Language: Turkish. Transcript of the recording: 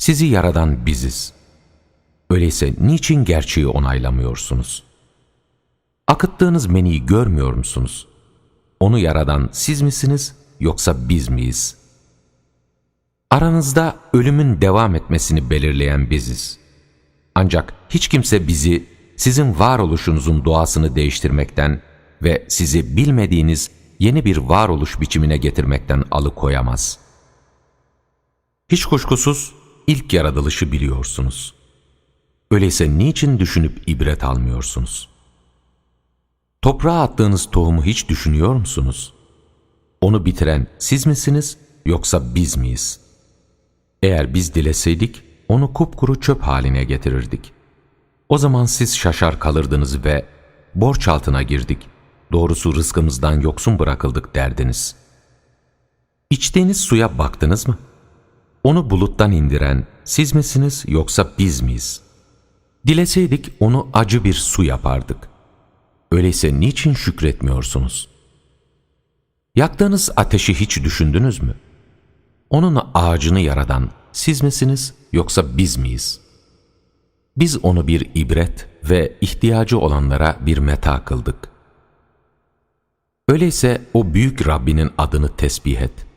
Sizi yaradan biziz. Öyleyse niçin gerçeği onaylamıyorsunuz? Akıttığınız meniyi görmüyor musunuz? Onu yaradan siz misiniz yoksa biz miyiz? Aranızda ölümün devam etmesini belirleyen biziz. Ancak hiç kimse bizi sizin varoluşunuzun doğasını değiştirmekten ve sizi bilmediğiniz yeni bir varoluş biçimine getirmekten alıkoyamaz. Hiç kuşkusuz ilk yaratılışı biliyorsunuz. Öyleyse niçin düşünüp ibret almıyorsunuz? Toprağa attığınız tohumu hiç düşünüyor musunuz? Onu bitiren siz misiniz yoksa biz miyiz? Eğer biz dileseydik onu kupkuru çöp haline getirirdik. O zaman siz şaşar kalırdınız ve borç altına girdik. Doğrusu rızkımızdan yoksun bırakıldık derdiniz. İçtiğiniz suya baktınız mı? Onu buluttan indiren siz misiniz yoksa biz miyiz? Dileseydik onu acı bir su yapardık. Öyleyse niçin şükretmiyorsunuz? Yaktığınız ateşi hiç düşündünüz mü? Onun ağacını yaradan siz misiniz yoksa biz miyiz? Biz onu bir ibret ve ihtiyacı olanlara bir meta kıldık. Öyleyse o büyük Rabbinin adını tesbih et.